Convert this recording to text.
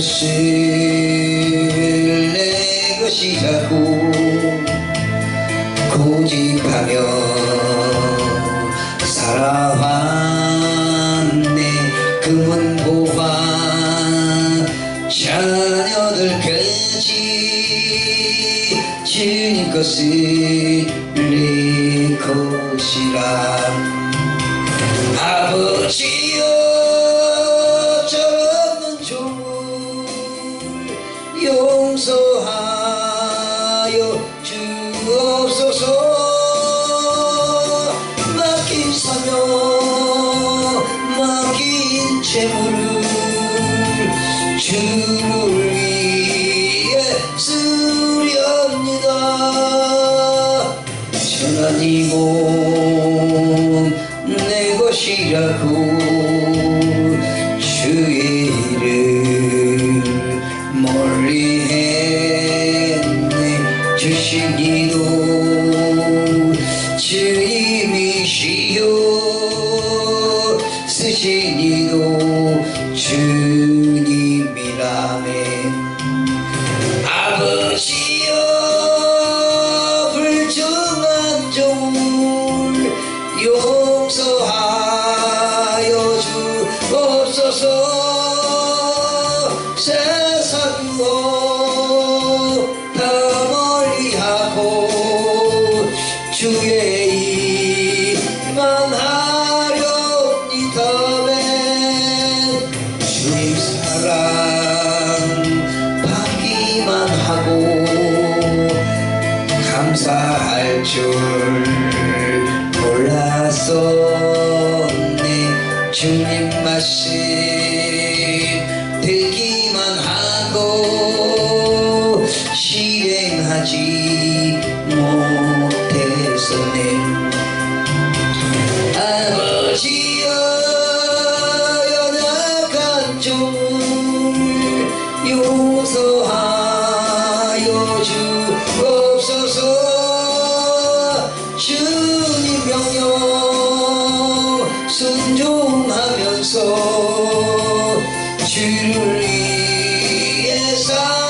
것을 내 것이라고 고집하며 살아왔네. 금은 보화 자녀들까지 주님 것을 내 것이라. 아버지여 사명 맡긴 재물을 주를 위해 쓰렵니다. 내 것이라고 주님이라네. 아버지여 불정한 종을 용서하여 주옵소서. 세상으로 더 멀리하고 주의 감사할 줄 몰랐었네 주님 말씀 듣기만 하고 실행하지 못했었네. 아버지여 연약한 종을 용서하여 주옵소서 주님 명령 순종하면서 주를 위해 살